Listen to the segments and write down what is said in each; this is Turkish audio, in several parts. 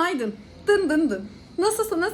Günaydın. Dın dın dın. Nasılsınız?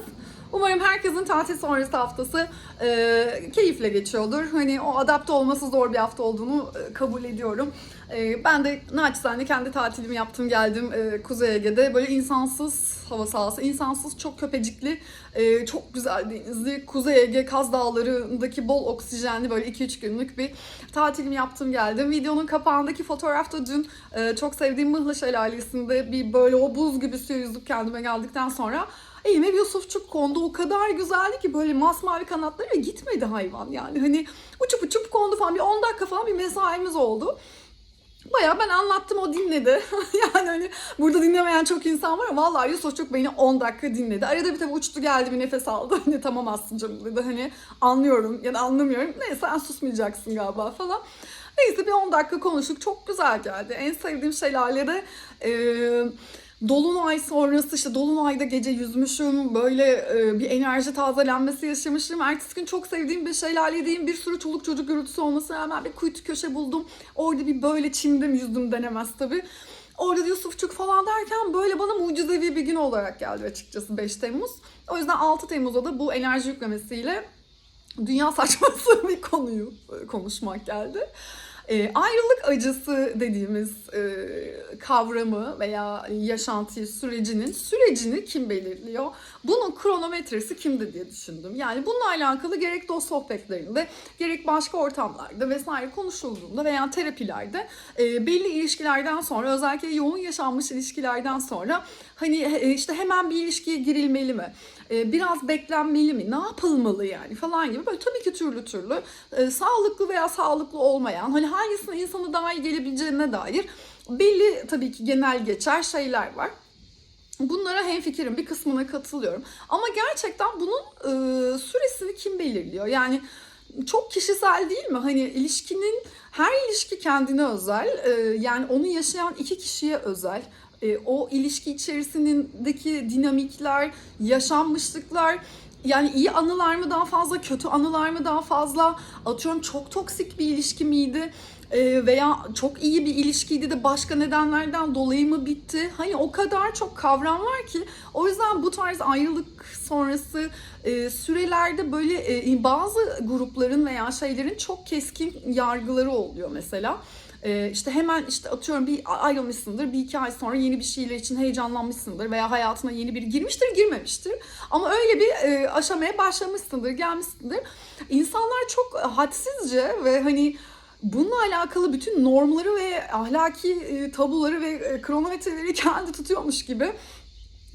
Umarım herkesin tatil sonrası haftası e, keyifle geçiyordur. Hani o adapte olması zor bir hafta olduğunu e, kabul ediyorum. E, ben de naçizane kendi tatilimi yaptım geldim e, Kuzey Ege'de. Böyle insansız hava sahası, insansız çok köpecikli, e, çok güzel denizli Kuzey Ege Kaz Dağları'ndaki bol oksijenli böyle 2-3 günlük bir tatilimi yaptım geldim. Videonun kapağındaki fotoğrafta dün e, çok sevdiğim Mıhlı Şelalesi'nde bir böyle o buz gibi suya yüzüp kendime geldikten sonra elime Yusufçuk kondu. O kadar güzeldi ki böyle masmavi kanatları ve gitmedi hayvan yani. Hani uçup uçup kondu falan bir 10 dakika falan bir mesaimiz oldu. Bayağı ben anlattım o dinledi. yani hani burada dinlemeyen çok insan var ama vallahi Yusuf çok beni 10 dakika dinledi. Arada bir tabii uçtu geldi bir nefes aldı. Hani tamam Aslı'cım dedi hani anlıyorum ya da anlamıyorum. Neyse sen susmayacaksın galiba falan. Neyse bir 10 dakika konuştuk. Çok güzel geldi. En sevdiğim şelalede eee Dolunay sonrası işte Dolunay'da gece yüzmüşüm. Böyle e, bir enerji tazelenmesi yaşamışım. Ertesi gün çok sevdiğim bir şelalediğim bir sürü çoluk çocuk gürültüsü olmasına rağmen bir kuytu köşe buldum. Orada bir böyle çimdim yüzdüm denemez tabii. Orada da Yusufçuk falan derken böyle bana mucizevi bir gün olarak geldi açıkçası 5 Temmuz. O yüzden 6 Temmuz'da da bu enerji yüklemesiyle dünya saçması bir konuyu e, konuşmak geldi. E, ayrılık acısı dediğimiz e, kavramı veya yaşantı sürecinin sürecini kim belirliyor? Bunun kronometresi kimde diye düşündüm. Yani bununla alakalı gerek dost sohbetlerinde, gerek başka ortamlarda vesaire konuşulduğunda veya terapilerde e, belli ilişkilerden sonra özellikle yoğun yaşanmış ilişkilerden sonra hani e, işte hemen bir ilişkiye girilmeli mi? E, biraz beklenmeli mi? Ne yapılmalı yani falan gibi böyle tabii ki türlü türlü e, sağlıklı veya sağlıklı olmayan hani hangisine insanı daha iyi gelebileceğine dair belli tabii ki genel geçer şeyler var. Bunlara hemfikirim bir kısmına katılıyorum. Ama gerçekten bunun e, süresini kim belirliyor? Yani çok kişisel değil mi? Hani ilişkinin her ilişki kendine özel. E, yani onu yaşayan iki kişiye özel. E, o ilişki içerisindeki dinamikler, yaşanmışlıklar yani iyi anılar mı daha fazla, kötü anılar mı daha fazla? Atıyorum çok toksik bir ilişki miydi? Ee, veya çok iyi bir ilişkiydi de başka nedenlerden dolayı mı bitti? Hani o kadar çok kavram var ki o yüzden bu tarz ayrılık sonrası e, sürelerde böyle e, bazı grupların veya şeylerin çok keskin yargıları oluyor mesela. Ee, işte hemen işte atıyorum bir ayrılmışsındır bir iki ay sonra yeni bir şeyler için heyecanlanmışsındır veya hayatına yeni biri girmiştir girmemiştir ama öyle bir e, aşamaya başlamışsındır gelmişsindir insanlar çok hadsizce ve hani bununla alakalı bütün normları ve ahlaki e, tabuları ve e, kronometreleri kendi tutuyormuş gibi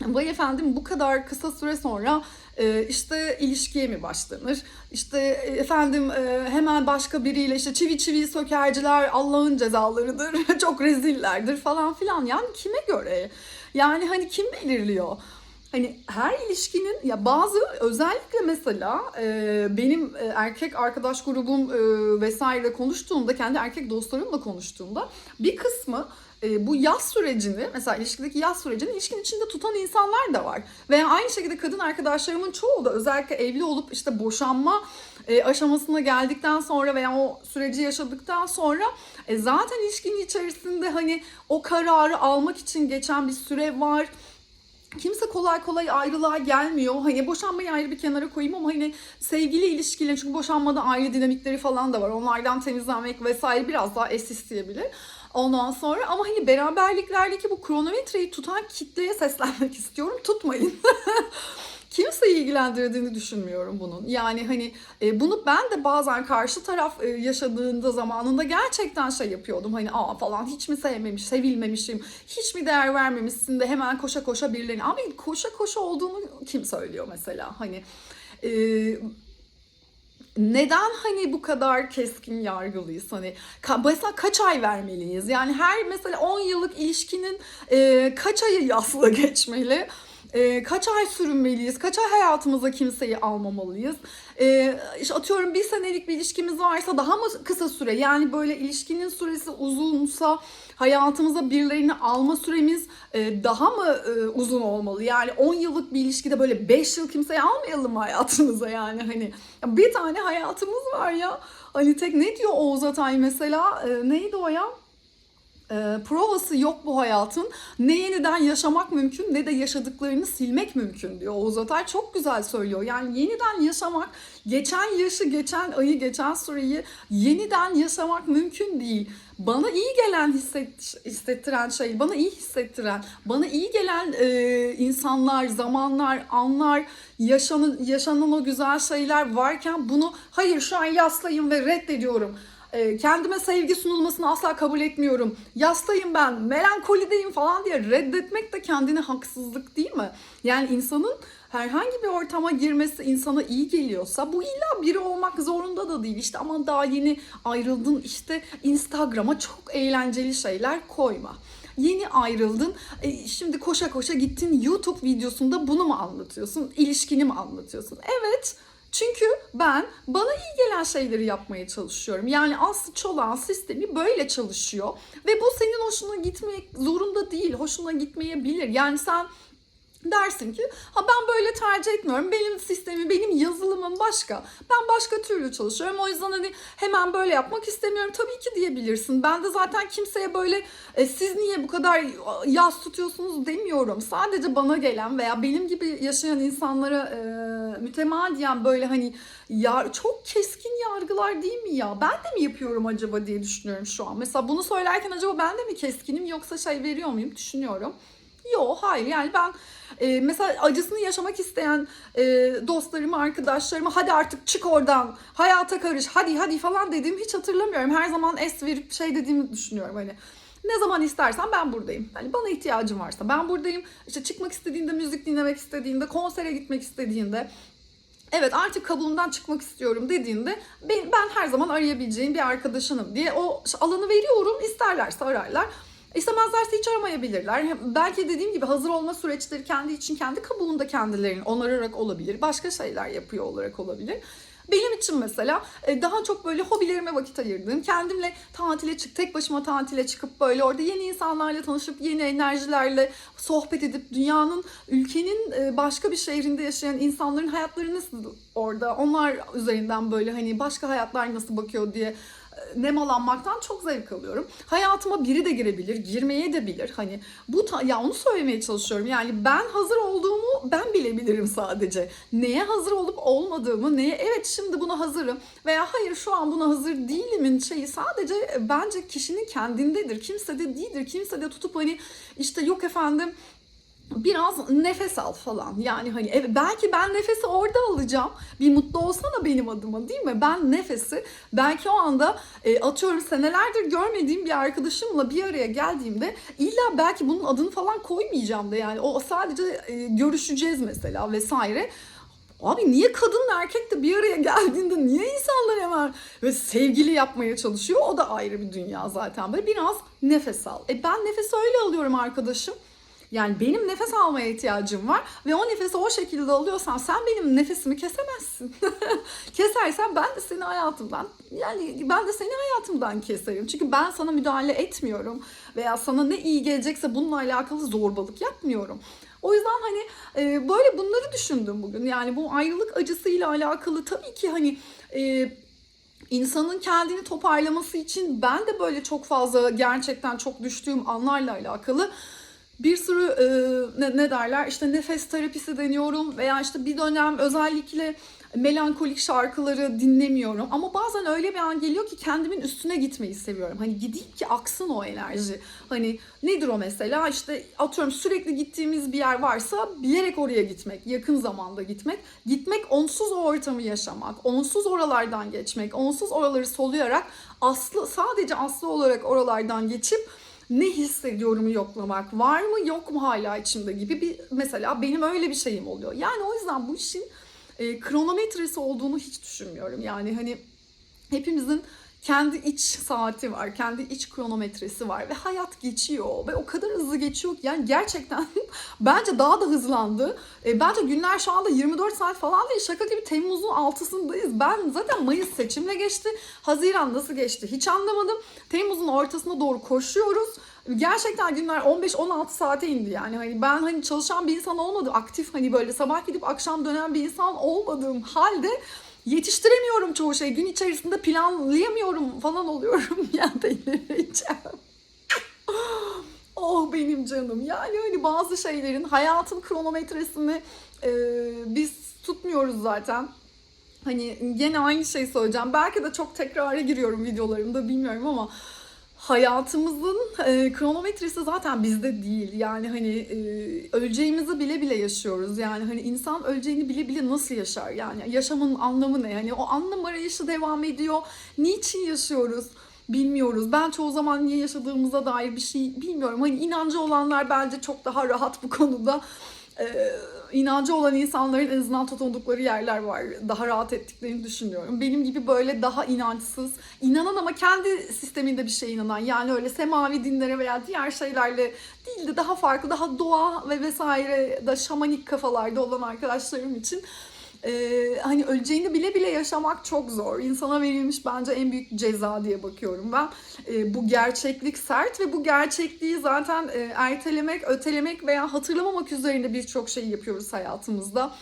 Vay efendim bu kadar kısa süre sonra e, işte ilişkiye mi başlanır? İşte efendim hemen başka biriyle işte çivi çivi sökerciler Allah'ın cezalarıdır, çok rezillerdir falan filan. Yani kime göre? Yani hani kim belirliyor? Hani her ilişkinin ya bazı özellikle mesela e, benim e, erkek arkadaş grubum e, vesaire konuştuğumda kendi erkek dostlarımla konuştuğumda bir kısmı e, bu yaz sürecini mesela ilişkideki yaz sürecini ilişkinin içinde tutan insanlar da var. Veya aynı şekilde kadın arkadaşlarımın çoğu da özellikle evli olup işte boşanma e, aşamasına geldikten sonra veya o süreci yaşadıktan sonra e, zaten ilişkinin içerisinde hani o kararı almak için geçen bir süre var kimse kolay kolay ayrılığa gelmiyor. Hani boşanmayı ayrı bir kenara koyayım ama hani sevgili ilişkiler çünkü boşanmada aile dinamikleri falan da var. Onlardan temizlenmek vesaire biraz daha es isteyebilir. Ondan sonra ama hani beraberliklerdeki bu kronometreyi tutan kitleye seslenmek istiyorum. Tutmayın. kimseyi ilgilendirdiğini düşünmüyorum bunun. Yani hani e, bunu ben de bazen karşı taraf e, yaşadığında zamanında gerçekten şey yapıyordum. Hani aa falan hiç mi sevmemiş, sevilmemişim, hiç mi değer vermemişsin de hemen koşa koşa birilerine. Abi koşa koşa olduğunu kim söylüyor mesela? Hani e, neden hani bu kadar keskin yargılıyız? Hani ka- mesela kaç ay vermeliyiz? Yani her mesela 10 yıllık ilişkinin e, kaç ayı yasla geçmeli? E, kaç ay sürünmeliyiz? Kaç ay hayatımıza kimseyi almamalıyız? E, işte atıyorum bir senelik bir ilişkimiz varsa daha mı kısa süre? Yani böyle ilişkinin süresi uzunsa hayatımıza birilerini alma süremiz e, daha mı e, uzun olmalı? Yani 10 yıllık bir ilişkide böyle 5 yıl kimseyi almayalım mı hayatımıza yani hani bir tane hayatımız var ya. Hani tek ne diyor Oğuz Atay mesela? E, neydi o ya? E, provası yok bu hayatın. Ne yeniden yaşamak mümkün ne de yaşadıklarını silmek mümkün diyor Oğuz Atay. Çok güzel söylüyor. Yani yeniden yaşamak, geçen yaşı, geçen ayı, geçen süreyi yeniden yaşamak mümkün değil. Bana iyi gelen hisset, hissettiren şey, bana iyi hissettiren, bana iyi gelen e, insanlar, zamanlar, anlar, yaşanan, yaşanan o güzel şeyler varken bunu hayır şu an yaslayın ve reddediyorum. E, kendime sevgi sunulmasını asla kabul etmiyorum. Yastayım ben, melankolideyim falan diye reddetmek de kendine haksızlık değil mi? Yani insanın herhangi bir ortama girmesi insana iyi geliyorsa bu illa biri olmak zorunda da değil. İşte ama daha yeni ayrıldın işte Instagram'a çok eğlenceli şeyler koyma. Yeni ayrıldın. e, Şimdi koşa koşa gittin YouTube videosunda bunu mu anlatıyorsun? İlişkini mi anlatıyorsun? Evet. Çünkü ben bana iyi gelen şeyleri yapmaya çalışıyorum. Yani Aslı Çolak'ın sistemi böyle çalışıyor. Ve bu senin hoşuna gitmek zorunda değil. Hoşuna gitmeyebilir. Yani sen dersin ki ha ben böyle tercih etmiyorum. Benim sistemim, benim yazılımım başka. Ben başka türlü çalışıyorum. O yüzden hani hemen böyle yapmak istemiyorum. Tabii ki diyebilirsin. Ben de zaten kimseye böyle e, siz niye bu kadar yaz tutuyorsunuz demiyorum. Sadece bana gelen veya benim gibi yaşayan insanlara e, mütemadiyen böyle hani ya çok keskin yargılar değil mi ya? Ben de mi yapıyorum acaba diye düşünüyorum şu an. Mesela bunu söylerken acaba ben de mi keskinim yoksa şey veriyor muyum düşünüyorum. Yok hayır yani ben e, mesela acısını yaşamak isteyen e, dostlarımı, arkadaşlarımı hadi artık çık oradan, hayata karış, hadi hadi falan dediğimi hiç hatırlamıyorum. Her zaman es verip şey dediğimi düşünüyorum hani. Ne zaman istersen ben buradayım. Hani bana ihtiyacın varsa ben buradayım. İşte çıkmak istediğinde, müzik dinlemek istediğinde, konsere gitmek istediğinde, evet artık kabuğumdan çıkmak istiyorum dediğinde ben, ben her zaman arayabileceğim bir arkadaşınım diye o alanı veriyorum. İsterlerse ararlar. İstemezlerse hiç aramayabilirler. Belki dediğim gibi hazır olma süreçleri kendi için kendi kabuğunda kendilerini onararak olabilir. Başka şeyler yapıyor olarak olabilir. Benim için mesela e, daha çok böyle hobilerime vakit ayırdığım, kendimle tatile çık, tek başıma tatile çıkıp böyle orada yeni insanlarla tanışıp yeni enerjilerle sohbet edip dünyanın, ülkenin e, başka bir şehrinde yaşayan insanların hayatları nasıl orada, onlar üzerinden böyle hani başka hayatlar nasıl bakıyor diye nemalanmaktan çok zevk alıyorum. Hayatıma biri de girebilir, girmeye de bilir. Hani bu ya onu söylemeye çalışıyorum. Yani ben hazır olduğumu ben bilebilirim sadece. Neye hazır olup olmadığımı, neye evet şimdi buna hazırım veya hayır şu an buna hazır değilimin şeyi sadece e, bence kişinin kendindedir. Kimse de değildir. Kimse de tutup hani işte yok efendim biraz nefes al falan. Yani hani evet, belki ben nefesi orada alacağım. Bir mutlu olsana benim adıma değil mi? Ben nefesi belki o anda e, atıyorum senelerdir görmediğim bir arkadaşımla bir araya geldiğimde illa belki bunun adını falan koymayacağım da yani o sadece e, görüşeceğiz mesela vesaire. Abi niye kadınla erkek de bir araya geldiğinde niye insanlar hemen ve sevgili yapmaya çalışıyor? O da ayrı bir dünya zaten. Böyle biraz nefes al. E ben nefesi öyle alıyorum arkadaşım. Yani benim nefes almaya ihtiyacım var ve o nefesi o şekilde alıyorsan sen benim nefesimi kesemezsin. Kesersen ben de seni hayatımdan yani ben de seni hayatımdan keserim. Çünkü ben sana müdahale etmiyorum veya sana ne iyi gelecekse bununla alakalı zorbalık yapmıyorum. O yüzden hani e, böyle bunları düşündüm bugün. Yani bu ayrılık acısıyla alakalı tabii ki hani e, insanın kendini toparlaması için ben de böyle çok fazla gerçekten çok düştüğüm anlarla alakalı bir sürü e, ne, ne derler işte nefes terapisi deniyorum veya işte bir dönem özellikle melankolik şarkıları dinlemiyorum. Ama bazen öyle bir an geliyor ki kendimin üstüne gitmeyi seviyorum. Hani gideyim ki aksın o enerji. Hani nedir o mesela? İşte atıyorum sürekli gittiğimiz bir yer varsa bilerek oraya gitmek, yakın zamanda gitmek. Gitmek onsuz o ortamı yaşamak, onsuz oralardan geçmek, onsuz oraları soluyarak aslı sadece aslı olarak oralardan geçip ne hissediyorumu yoklamak var mı yok mu hala içimde gibi bir mesela benim öyle bir şeyim oluyor. Yani o yüzden bu işin e, kronometresi olduğunu hiç düşünmüyorum. Yani hani hepimizin kendi iç saati var, kendi iç kronometresi var ve hayat geçiyor ve o kadar hızlı geçiyor ki yani gerçekten bence daha da hızlandı. E, bence günler şu anda 24 saat falan değil şaka gibi Temmuz'un altısındayız. Ben zaten Mayıs seçimle geçti, Haziran nasıl geçti hiç anlamadım. Temmuz'un ortasına doğru koşuyoruz. Gerçekten günler 15-16 saate indi yani hani ben hani çalışan bir insan olmadım aktif hani böyle sabah gidip akşam dönen bir insan olmadığım halde yetiştiremiyorum çoğu şey gün içerisinde planlayamıyorum falan oluyorum ya delireceğim. Oh benim canım. Yani hani bazı şeylerin hayatın kronometresini e, biz tutmuyoruz zaten. Hani gene aynı şeyi söyleyeceğim. Belki de çok tekrara giriyorum videolarımda bilmiyorum ama hayatımızın e, kronometresi zaten bizde değil. Yani hani e, öleceğimizi bile bile yaşıyoruz. Yani hani insan öleceğini bile bile nasıl yaşar? Yani yaşamın anlamı ne? Hani o anlam arayışı devam ediyor. Niçin yaşıyoruz? Bilmiyoruz. Ben çoğu zaman niye yaşadığımıza dair bir şey bilmiyorum. Hani inancı olanlar bence çok daha rahat bu konuda. Ee, inancı olan insanların en azından tutundukları yerler var. Daha rahat ettiklerini düşünüyorum. Benim gibi böyle daha inançsız, inanan ama kendi sisteminde bir şeye inanan yani öyle semavi dinlere veya diğer şeylerle değil de daha farklı, daha doğa ve vesaire da şamanik kafalarda olan arkadaşlarım için ee, hani öleceğini bile bile yaşamak çok zor. İnsana verilmiş bence en büyük ceza diye bakıyorum ben. Ee, bu gerçeklik sert ve bu gerçekliği zaten e, ertelemek, ötelemek veya hatırlamamak üzerinde birçok şey yapıyoruz hayatımızda.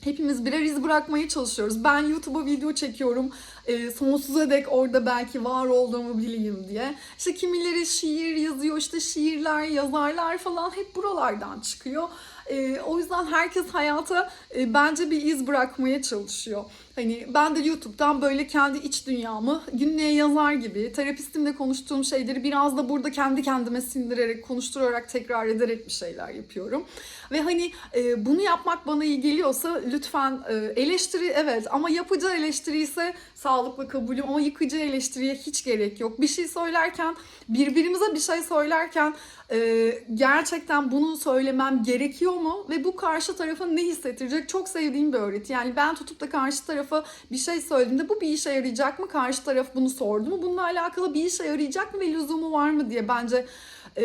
Hepimiz birer iz bırakmaya çalışıyoruz. Ben YouTube'a video çekiyorum. E, sonsuza dek orada belki var olduğumu bileyim diye. İşte kimileri şiir yazıyor, işte şiirler, yazarlar falan hep buralardan çıkıyor. E, o yüzden herkes hayata e, bence bir iz bırakmaya çalışıyor. Hani ben de YouTube'dan böyle kendi iç dünyamı günlüğe yazar gibi terapistimle konuştuğum şeyleri biraz da burada kendi kendime sindirerek, konuşturarak, tekrar ederek bir şeyler yapıyorum. Ve hani e, bunu yapmak bana iyi geliyorsa lütfen e, eleştiri evet ama yapıcı eleştiri ise sağlıklı kabulüm ama yıkıcı eleştiriye hiç gerek yok. Bir şey söylerken birbirimize bir şey söylerken e, gerçekten bunu söylemem gerekiyor mu ve bu karşı tarafa ne hissettirecek çok sevdiğim bir öğreti. Yani ben tutup da karşı tarafa bir şey söylediğimde bu bir işe yarayacak mı? Karşı taraf bunu sordu mu? Bununla alakalı bir işe yarayacak mı ve lüzumu var mı diye bence e,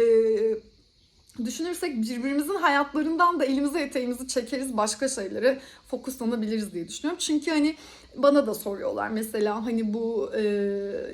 düşünürsek birbirimizin hayatlarından da elimize eteğimizi çekeriz başka şeylere fokuslanabiliriz diye düşünüyorum. Çünkü hani bana da soruyorlar mesela hani bu e,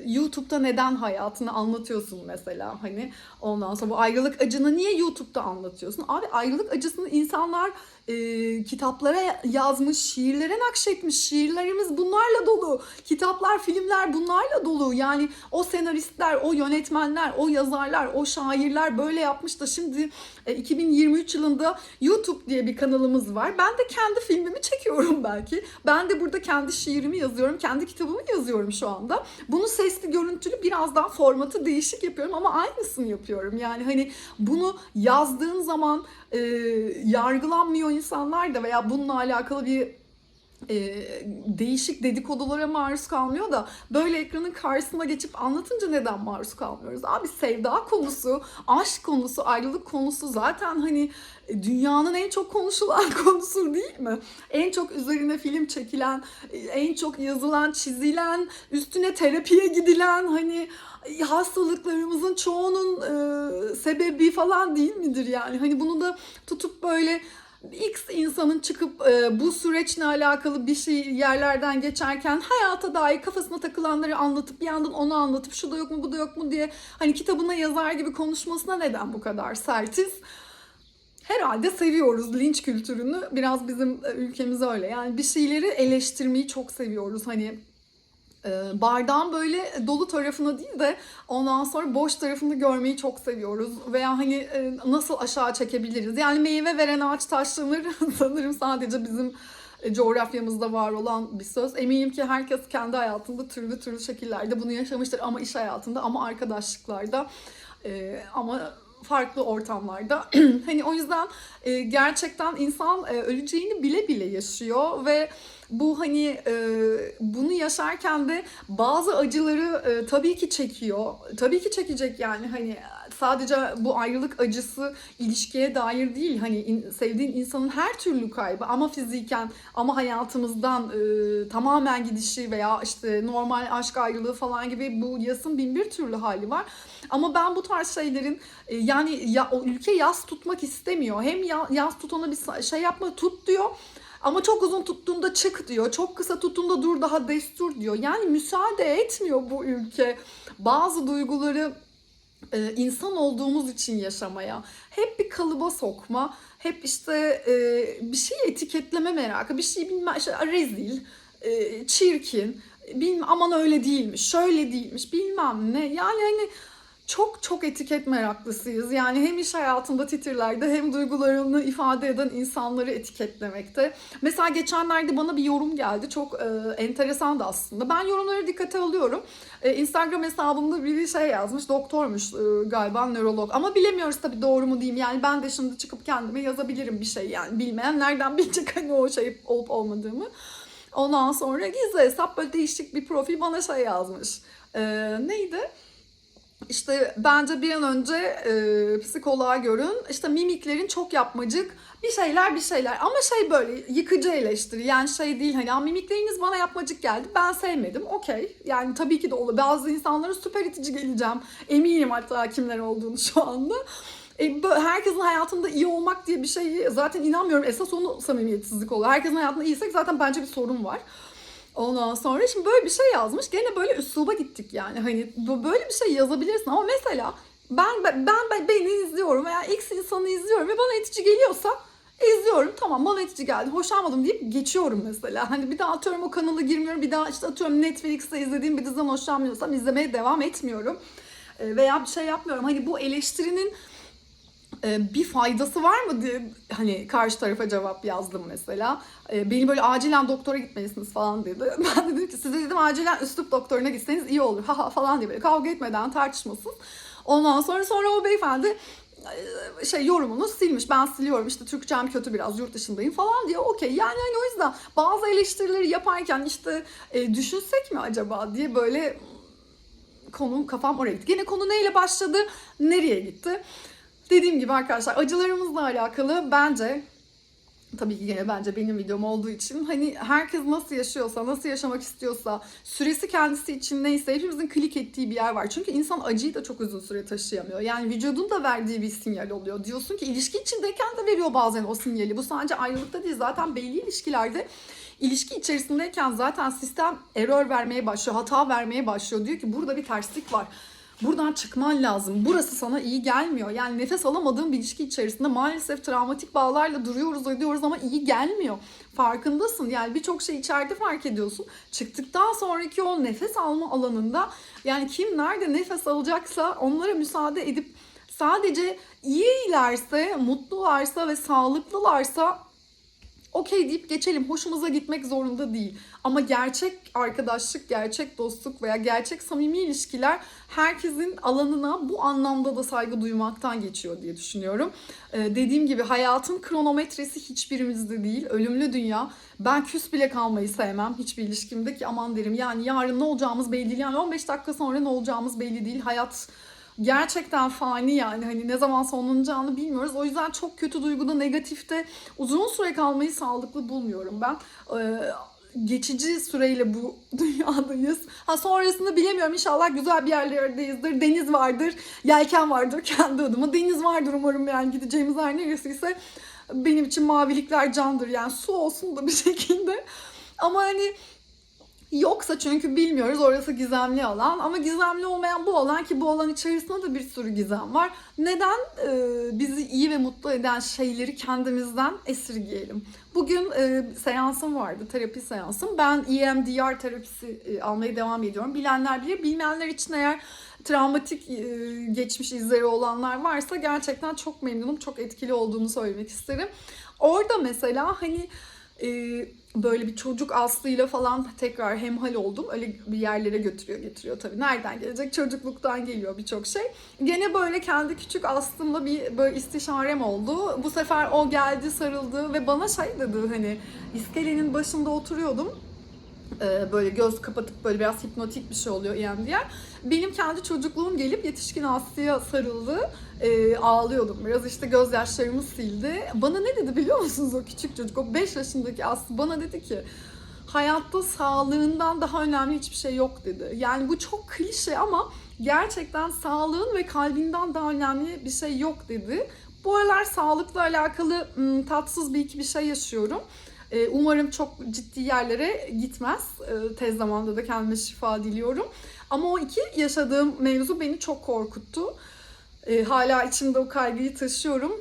YouTube'da neden hayatını anlatıyorsun mesela hani ondan sonra bu ayrılık acını niye YouTube'da anlatıyorsun? Abi ayrılık acısını insanlar e, kitaplara yazmış, şiirlere nakşetmiş. Şiirlerimiz bunlarla dolu. Kitaplar, filmler bunlarla dolu. Yani o senaristler, o yönetmenler, o yazarlar, o şairler böyle yapmış da şimdi e, 2023 yılında YouTube diye bir kanalımız var. Ben de kendi filmimi çekiyorum belki. Ben de burada kendi şiirimi yazıyorum, kendi kitabımı yazıyorum şu anda. Bunu sesli, görüntülü biraz daha formatı değişik yapıyorum ama aynısını yapıyorum. Yani hani bunu yazdığın zaman e, yargılanmıyor insanlar da veya bununla alakalı bir e, değişik dedikodulara maruz kalmıyor da böyle ekranın karşısına geçip anlatınca neden maruz kalmıyoruz? Abi sevda konusu, aşk konusu, ayrılık konusu zaten hani e, dünyanın en çok konuşulan konusu değil mi? En çok üzerine film çekilen, e, en çok yazılan, çizilen, üstüne terapiye gidilen hani hastalıklarımızın çoğunun e, sebebi falan değil midir yani? Hani bunu da tutup böyle X insanın çıkıp e, bu süreçle alakalı bir şey yerlerden geçerken hayata dair kafasına takılanları anlatıp bir yandan onu anlatıp şu da yok mu bu da yok mu diye hani kitabına yazar gibi konuşmasına neden bu kadar sertiz? Herhalde seviyoruz linç kültürünü. Biraz bizim e, ülkemiz öyle. Yani bir şeyleri eleştirmeyi çok seviyoruz. Hani e, bardağın böyle dolu tarafını değil de ondan sonra boş tarafını görmeyi çok seviyoruz. Veya hani e, nasıl aşağı çekebiliriz? Yani meyve veren ağaç taşlanır sanırım sadece bizim e, coğrafyamızda var olan bir söz. Eminim ki herkes kendi hayatında türlü türlü şekillerde bunu yaşamıştır ama iş hayatında ama arkadaşlıklarda ama farklı ortamlarda. hani o yüzden gerçekten insan öleceğini bile bile yaşıyor ve bu hani e, bunu yaşarken de bazı acıları e, tabii ki çekiyor. Tabii ki çekecek yani hani sadece bu ayrılık acısı ilişkiye dair değil. Hani in, sevdiğin insanın her türlü kaybı ama fiziken ama hayatımızdan e, tamamen gidişi veya işte normal aşk ayrılığı falan gibi bu yasın bin bir türlü hali var. Ama ben bu tarz şeylerin e, yani ya, o ülke yas tutmak istemiyor. Hem ya, yas tutana bir şey yapma tut diyor. Ama çok uzun tuttuğunda çık diyor. Çok kısa tuttuğunda dur daha destur diyor. Yani müsaade etmiyor bu ülke. Bazı duyguları e, insan olduğumuz için yaşamaya. Hep bir kalıba sokma. Hep işte e, bir şey etiketleme merakı. Bir şey bilmem işte rezil, e, çirkin. Bilmem aman öyle değilmiş, şöyle değilmiş bilmem ne. Yani hani çok çok etiket meraklısıyız. Yani hem iş hayatında titirlerde hem duygularını ifade eden insanları etiketlemekte. Mesela geçenlerde bana bir yorum geldi. Çok e, enteresandı aslında. Ben yorumları dikkate alıyorum. E, Instagram hesabımda biri şey yazmış. Doktormuş e, galiba nörolog. Ama bilemiyoruz tabii doğru mu diyeyim. Yani ben de şimdi çıkıp kendime yazabilirim bir şey yani. Bilmeyen nereden bilecek hani o şey olup olmadığımı. Ondan sonra gizli hesap böyle değişik bir profil bana şey yazmış. E, neydi? İşte bence bir an önce e, psikoloğa görün. İşte mimiklerin çok yapmacık. Bir şeyler bir şeyler ama şey böyle yıkıcı eleştiri. Yani şey değil hani "Aa, mimikleriniz bana yapmacık geldi. Ben sevmedim. Okey. Yani tabii ki de olur. Bazı insanlara süper itici geleceğim. Eminim hatta kimler olduğunu şu anda. E, herkesin hayatında iyi olmak diye bir şeyi zaten inanmıyorum. Esas onu samimiyetsizlik oluyor. Herkesin hayatında iyiysek zaten bence bir sorun var. Ondan sonra şimdi böyle bir şey yazmış. Gene böyle üsluba gittik yani. Hani böyle bir şey yazabilirsin ama mesela ben ben ben beni izliyorum veya X insanı izliyorum ve bana itici geliyorsa izliyorum. Tamam bana itici geldi. Hoşlanmadım deyip geçiyorum mesela. Hani bir daha atıyorum o kanala girmiyorum. Bir daha işte atıyorum Netflix'te izlediğim bir diziden hoşlanmıyorsam izlemeye devam etmiyorum. E, Veya bir şey yapmıyorum. Hani bu eleştirinin bir faydası var mı diye hani karşı tarafa cevap yazdım mesela. E, Beni böyle acilen doktora gitmelisiniz falan dedi. Ben de dedim ki size dedim acilen üslup doktoruna gitseniz iyi olur haha falan diye böyle kavga etmeden tartışmasız. Ondan sonra sonra o beyefendi e, şey yorumunu silmiş. Ben siliyorum işte Türkçem kötü biraz yurt dışındayım falan diye. Okey yani hani o yüzden bazı eleştirileri yaparken işte e, düşünsek mi acaba diye böyle konum kafam oraya gitti. Gene konu neyle başladı, nereye gitti? Dediğim gibi arkadaşlar acılarımızla alakalı bence tabii ki gene bence benim videom olduğu için hani herkes nasıl yaşıyorsa, nasıl yaşamak istiyorsa, süresi kendisi için neyse hepimizin klik ettiği bir yer var. Çünkü insan acıyı da çok uzun süre taşıyamıyor. Yani vücudun da verdiği bir sinyal oluyor. Diyorsun ki ilişki içindeyken de veriyor bazen o sinyali. Bu sadece ayrılıkta değil zaten belli ilişkilerde ilişki içerisindeyken zaten sistem error vermeye başlıyor, hata vermeye başlıyor. Diyor ki burada bir terslik var. Buradan çıkman lazım. Burası sana iyi gelmiyor. Yani nefes alamadığın bir ilişki içerisinde maalesef travmatik bağlarla duruyoruz, ediyoruz ama iyi gelmiyor. Farkındasın. Yani birçok şey içeride fark ediyorsun. Çıktıktan sonraki o nefes alma alanında yani kim nerede nefes alacaksa onlara müsaade edip sadece iyilerse, mutlularsa ve sağlıklılarsa okey deyip geçelim. Hoşumuza gitmek zorunda değil. Ama gerçek arkadaşlık, gerçek dostluk veya gerçek samimi ilişkiler herkesin alanına bu anlamda da saygı duymaktan geçiyor diye düşünüyorum. Ee, dediğim gibi hayatın kronometresi hiçbirimizde değil. Ölümlü dünya. Ben küs bile kalmayı sevmem hiçbir ilişkimde ki aman derim. Yani yarın ne olacağımız belli değil. Yani 15 dakika sonra ne olacağımız belli değil. Hayat gerçekten fani yani hani ne zaman sonlanacağını bilmiyoruz. O yüzden çok kötü duyguda negatifte uzun süre kalmayı sağlıklı bulmuyorum ben. Ee, geçici süreyle bu dünyadayız. Ha sonrasında bilemiyorum inşallah güzel bir yerlerdeyizdir. Deniz vardır, yelken vardır kendi adıma. Deniz vardır umarım yani gideceğimiz her neresiyse benim için mavilikler candır. Yani su olsun da bir şekilde. Ama hani Yoksa çünkü bilmiyoruz orası gizemli alan ama gizemli olmayan bu alan ki bu alan içerisinde de bir sürü gizem var. Neden e, bizi iyi ve mutlu eden şeyleri kendimizden esirgeyelim? Bugün e, seansım vardı, terapi seansım. Ben EMDR terapisi e, almaya devam ediyorum. Bilenler bilir, bilmeyenler için eğer travmatik e, geçmiş izleri olanlar varsa gerçekten çok memnunum, çok etkili olduğunu söylemek isterim. Orada mesela hani e, böyle bir çocuk aslıyla falan tekrar hemhal oldum. Öyle bir yerlere götürüyor getiriyor tabii. Nereden gelecek? Çocukluktan geliyor birçok şey. Gene böyle kendi küçük aslımla bir böyle istişarem oldu. Bu sefer o geldi sarıldı ve bana şey dedi hani iskelenin başında oturuyordum. Ee, böyle göz kapatıp böyle biraz hipnotik bir şey oluyor EMDR. Benim kendi çocukluğum gelip yetişkin Aslı'ya sarıldı. Ee, ağlıyordum biraz işte gözyaşlarımı sildi. Bana ne dedi biliyor musunuz o küçük çocuk? O 5 yaşındaki Aslı bana dedi ki hayatta sağlığından daha önemli hiçbir şey yok dedi. Yani bu çok klişe ama gerçekten sağlığın ve kalbinden daha önemli bir şey yok dedi. Bu aralar sağlıkla alakalı tatsız bir iki bir şey yaşıyorum. Ee, Umarım çok ciddi yerlere gitmez. Ee, Tez zamanda da kendime şifa diliyorum. Ama o iki yaşadığım mevzu beni çok korkuttu. Ee, Hala içimde o kaygıyı taşıyorum.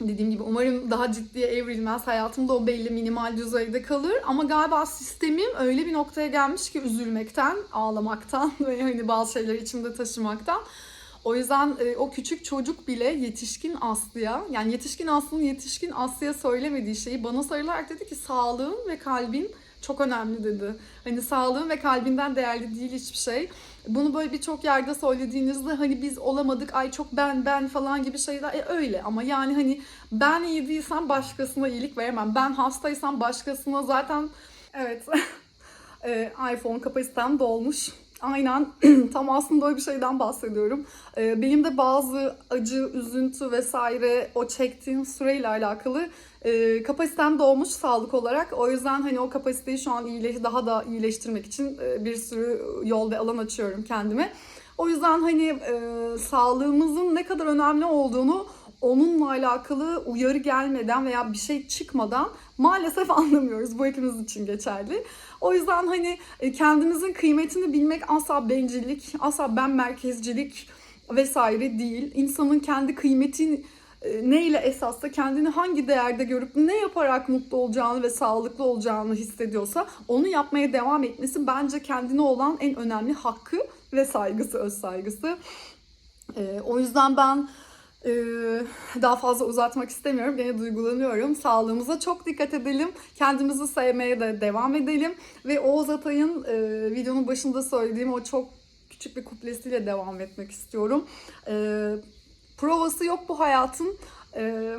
Dediğim gibi umarım daha ciddiye evrilmez. Hayatımda o belli minimal düzeyde kalır. Ama galiba sistemim öyle bir noktaya gelmiş ki üzülmekten, ağlamaktan ve hani bazı şeyleri içimde taşımaktan. O yüzden e, o küçük çocuk bile yetişkin Aslı'ya yani yetişkin Aslı'nın yetişkin Aslı'ya söylemediği şeyi bana sarılarak dedi ki sağlığın ve kalbin çok önemli dedi. Hani sağlığın ve kalbinden değerli değil hiçbir şey. Bunu böyle birçok yerde söylediğinizde hani biz olamadık ay çok ben ben falan gibi şeyler e, öyle ama yani hani ben iyi değilsem başkasına iyilik veremem. Ben hastaysam başkasına zaten evet e, iPhone kapasitem dolmuş. Aynen tam aslında öyle bir şeyden bahsediyorum. E, benim de bazı acı, üzüntü vesaire o çektiğim süreyle alakalı e, kapasitem dolmuş sağlık olarak. O yüzden hani o kapasiteyi şu an iyile, daha da iyileştirmek için e, bir sürü yol ve alan açıyorum kendime. O yüzden hani e, sağlığımızın ne kadar önemli olduğunu onunla alakalı uyarı gelmeden veya bir şey çıkmadan maalesef anlamıyoruz. Bu hepimiz için geçerli. O yüzden hani e, kendimizin kıymetini bilmek asla bencillik, asla ben merkezcilik vesaire değil. İnsanın kendi kıymetini e, neyle esasla kendini hangi değerde görüp ne yaparak mutlu olacağını ve sağlıklı olacağını hissediyorsa onu yapmaya devam etmesi bence kendine olan en önemli hakkı ve saygısı, öz saygısı. E, o yüzden ben daha fazla uzatmak istemiyorum. Gene duygulanıyorum. Sağlığımıza çok dikkat edelim. Kendimizi sevmeye de devam edelim. Ve Oğuz Atay'ın e, videonun başında söylediğim o çok küçük bir kuplesiyle devam etmek istiyorum. E, provası yok bu hayatın. E,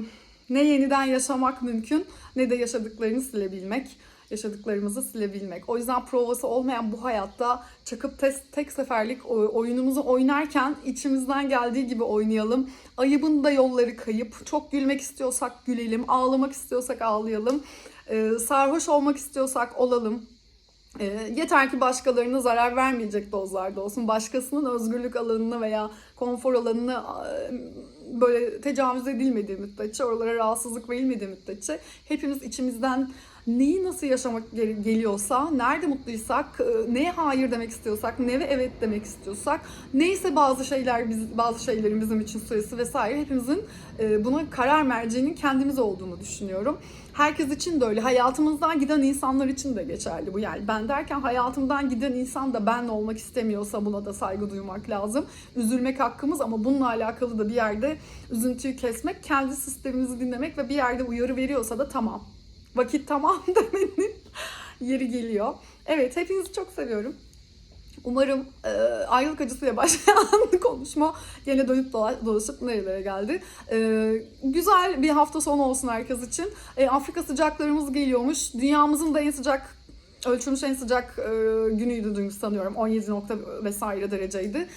ne yeniden yaşamak mümkün ne de yaşadıklarını silebilmek yaşadıklarımızı silebilmek. O yüzden provası olmayan bu hayatta çakıp tek, tek seferlik oyunumuzu oynarken içimizden geldiği gibi oynayalım. Ayıbın da yolları kayıp. Çok gülmek istiyorsak gülelim, ağlamak istiyorsak ağlayalım. Ee, sarhoş olmak istiyorsak olalım. E, yeter ki başkalarına zarar vermeyecek dozlarda olsun. Başkasının özgürlük alanını veya konfor alanını e, böyle tecavüz edilmediği müddetçe, oralara rahatsızlık verilmediği müddetçe hepimiz içimizden neyi nasıl yaşamak gel- geliyorsa, nerede mutluysak, e, neye hayır demek istiyorsak, neye evet demek istiyorsak, neyse bazı şeyler biz, bazı şeylerin bizim için süresi vesaire hepimizin e, buna karar merceğinin kendimiz olduğunu düşünüyorum. Herkes için de öyle. Hayatımızdan giden insanlar için de geçerli bu. Yani ben derken hayatımdan giden insan da ben olmak istemiyorsa buna da saygı duymak lazım. Üzülmek hakkımız ama bununla alakalı da bir yerde üzüntüyü kesmek, kendi sistemimizi dinlemek ve bir yerde uyarı veriyorsa da tamam. Vakit tamam demenin yeri geliyor. Evet hepinizi çok seviyorum. Umarım e, ayrılık acısıyla başlayan konuşma gene dönüp dola- dolaşıp nerelere geldi. E, güzel bir hafta sonu olsun herkes için. E, Afrika sıcaklarımız geliyormuş. Dünyamızın da en sıcak ölçülmüş en sıcak e, günüydü dün sanıyorum. 17 nokta vesaire dereceydi.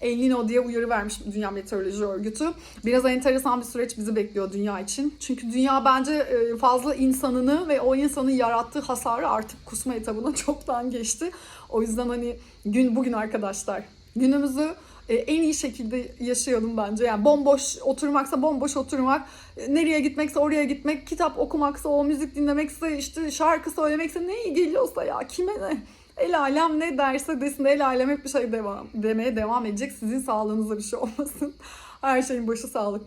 El Nino diye uyarı vermiş Dünya Meteoroloji Örgütü. Biraz enteresan bir süreç bizi bekliyor dünya için. Çünkü dünya bence e, fazla insanını ve o insanın yarattığı hasarı artık kusma etabına çoktan geçti. O yüzden hani gün bugün arkadaşlar. Günümüzü e, en iyi şekilde yaşayalım bence. Yani bomboş oturmaksa bomboş oturmak, e, nereye gitmekse oraya gitmek, kitap okumaksa o müzik dinlemekse işte şarkı söylemekse ne iyi geliyorsa ya kime ne? El alem ne derse desin el alem hep bir şey devam, demeye devam edecek. Sizin sağlığınıza bir şey olmasın. Her şeyin başı sağlık.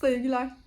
Sevgiler.